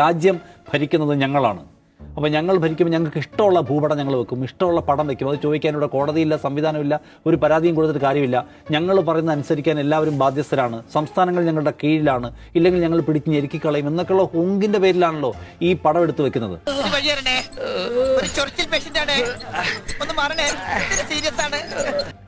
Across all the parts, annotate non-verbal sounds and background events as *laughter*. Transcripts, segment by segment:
രാജ്യം ഭരിക്കുന്നത് ഞങ്ങളാണ്. അപ്പോൾ ഞങ്ങൾ ഭരിക്കുമ്പോൾ ഞങ്ങൾക്ക് ഇഷ്ടമുള്ള ഭൂപടം ഞങ്ങൾ വെക്കും. ഇഷ്ടമുള്ള പടം വെക്കും. അത് ചോദിക്കാൻ ഇവിടെ കോടതിയില്ല സംവിധാനമില്ല ഒരു പരാതിയും കൊടുത്തിട്ട് കാര്യമില്ല. ഞങ്ങൾ പറയുന്ന അനുസരിക്കാൻ എല്ലാവരും ബാധ്യസ്ഥരാണ്. സംസ്ഥാനങ്ങൾ ഞങ്ങളുടെ കീഴിലാണ്. ഇല്ലെങ്കിൽ ഞങ്ങൾ പിടിച്ച് ഞെരുക്കിക്കളയും എന്നൊക്കെയുള്ള ഹുങ്കിന്റെ പേരിലാണല്ലോ ഈ പടം എടുത്തു വെക്കുന്നത്.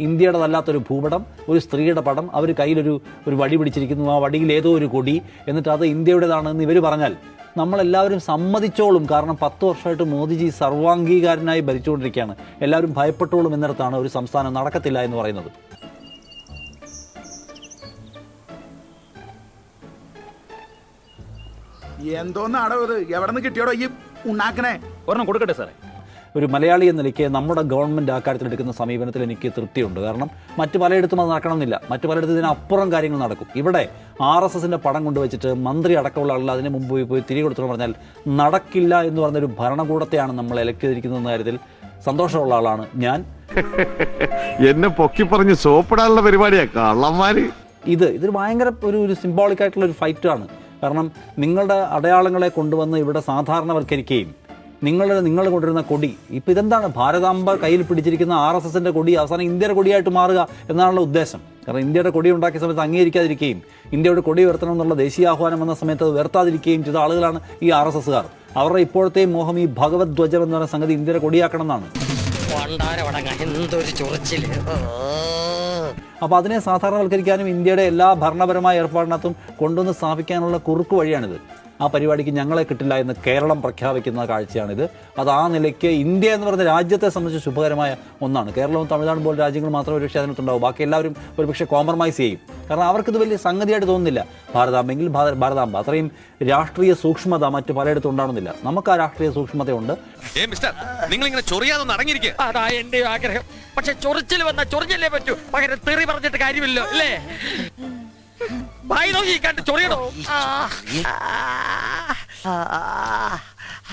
ഇന്ത്യയുടേതല്ലാത്തൊരു ഭൂപടം ഒരു സ്ത്രീയുടെ പടം. അവർ കയ്യിലൊരു ഒരു വടി പിടിച്ചിരിക്കുന്നു. ആ വടിയിൽ ഏതോ ഒരു കൊടി. എന്നിട്ട് അത് ഇന്ത്യയുടേതാണെന്ന് ഇവർ പറഞ്ഞാൽ നമ്മളെല്ലാവരും സമ്മതിച്ചോളും. കാരണം പത്ത് വർഷമായിട്ട് മോദിജി സർവാംഗീകാരനായി ഭരിച്ചുകൊണ്ടിരിക്കുകയാണ്. എല്ലാവരും ഭയപ്പെട്ടോളും എന്നിടത്താണ് ഒരു സംസ്ഥാനം നടക്കത്തില്ല എന്ന് പറയുന്നത്. എന്തോന്നാടോ ഇത്? എവിടെ നിന്ന് കിട്ടിയോടോ ഈ ഉണ്ടാക്കണേ ഒരെണ്ണം കൊടുക്കട്ടെ സാറേ. ഒരു മലയാളി എന്ന നിലയ്ക്ക് നമ്മുടെ ഗവൺമെന്റ് ആ കാര്യത്തിൽ എടുക്കുന്ന സമീപനത്തിൽ എനിക്ക് തൃപ്തിയുണ്ട്. കാരണം മറ്റു പലയിടത്തും അത് നടക്കണമെന്നില്ല. മറ്റു പലയിടത്തും ഇതിനപ്പുറം കാര്യങ്ങൾ നടക്കും. ഇവിടെ ആർ എസ് എസിന്റെ പടം കൊണ്ടുവച്ചിട്ട് മന്ത്രി അടക്കമുള്ള ആളുകൾ അതിന് മുമ്പ് പോയി പോയി തിരികെ കൊടുത്തു പറഞ്ഞാൽ നടക്കില്ല എന്ന് പറഞ്ഞൊരു ഭരണകൂടത്തെയാണ് നമ്മൾ ഇലക്ട് ചെയ്തിരിക്കുന്നതെന്ന കാര്യത്തിൽ സന്തോഷമുള്ള ആളാണ് ഞാൻ. *laughs* എന്നെ പൊക്കി പറഞ്ഞ് സോപ്പിടാനുള്ള പരിപാടിയാ. കള്ളന്മാര്. ഇത് ഇതൊരു ഭയങ്കര ഒരു ഒരു സിംബോളിക് ആയിട്ടുള്ള ഒരു ഫൈറ്റാണ് കാരണം നിങ്ങളുടെ അടയാളങ്ങളെ കൊണ്ടുവന്ന് ഇവിടെ സാധാരണവൽക്കരിക്കുകയും നിങ്ങളുടെ നിങ്ങൾ കൊണ്ടുവരുന്ന കൊടി. ഇപ്പം ഇതെന്താണ്? ഭാരതാംബ കയ്യിൽ പിടിച്ചിരിക്കുന്ന ആർ എസ് എസിന്റെ കൊടി അവസാനം ഇന്ത്യയുടെ കൊടിയായിട്ട് മാറുക എന്നാണല്ലോ ഉദ്ദേശം. കാരണം ഇന്ത്യയുടെ കൊടി ഉണ്ടാക്കിയ സമയത്ത് അംഗീകരിക്കാതിരിക്കുകയും ഇന്ത്യയുടെ കൊടി ഉയർത്തണം എന്നുള്ള ദേശീയ ആഹ്വാനം വന്ന സമയത്ത് അത് ഉയർത്താതിരിക്കുകയും ചെയ്ത ആളുകളാണ് ഈ ആർ എസ് എസ്സുകാർ അവരുടെ ഇപ്പോഴത്തെ മോഹം ഈ ഭഗവത് ധ്വജം എന്ന് പറയുന്ന സംഗതി ഇന്ത്യയുടെ കൊടിയാക്കണം എന്നാണ് അപ്പോൾ അതിനെ സാധാരണവൽക്കരിക്കാനും ഇന്ത്യയുടെ എല്ലാ ഭരണപരമായ ഏർപ്പാടിനകത്തും കൊണ്ടുവന്ന് സ്ഥാപിക്കാനുള്ള കുറുക്ക് വഴിയാണിത്. ആ പരിപാടിക്ക് ഞങ്ങളെ കിട്ടില്ല എന്ന് കേരളം പ്രഖ്യാപിക്കുന്ന കാഴ്ചയാണിത്. അത് ആ നിലയ്ക്ക് ഇന്ത്യ എന്ന് പറയുന്ന രാജ്യത്തെ സംബന്ധിച്ച് ശുഭകരമായ ഒന്നാണ്. കേരളവും തമിഴ്നാടും പോലെ രാജ്യങ്ങൾ മാത്രമേ ഒരുപക്ഷെ അതിനകത്തുണ്ടാവും ബാക്കി എല്ലാവരും ഒരുപക്ഷെ കോംപ്രമൈസ് ചെയ്യും. കാരണം അവർക്കിത് വലിയ സംഗതിയായിട്ട് തോന്നുന്നില്ല. ഭാരതാമ്പെങ്കിൽ ഭാര- ഭാരതാമ്പ അത്രയും രാഷ്ട്രീയ സൂക്ഷ്മത മറ്റ് പലയിടത്തും ഉണ്ടാവുന്നില്ല നമുക്ക് ആ രാഷ്ട്രീയ സൂക്ഷ്മതയുണ്ട്. ഏ മിസ്റ്റർ നിങ്ങൾ ഇങ്ങനെ ചൊറിയാതൊന്ന് അടങ്ങിയിരിക്കുക. അതാ എന്റെ ആഗ്രഹം. പക്ഷെ ചൊറിച്ചിൽ വന്ന ചൊറിഞ്ഞല്ലേ പറ്റൂ? പകരം തെറി പറഞ്ഞിട്ട് കാര്യമില്ലോ അല്ലേ? വായി നോക്കി കണ്ട് ചൊറിയണോ.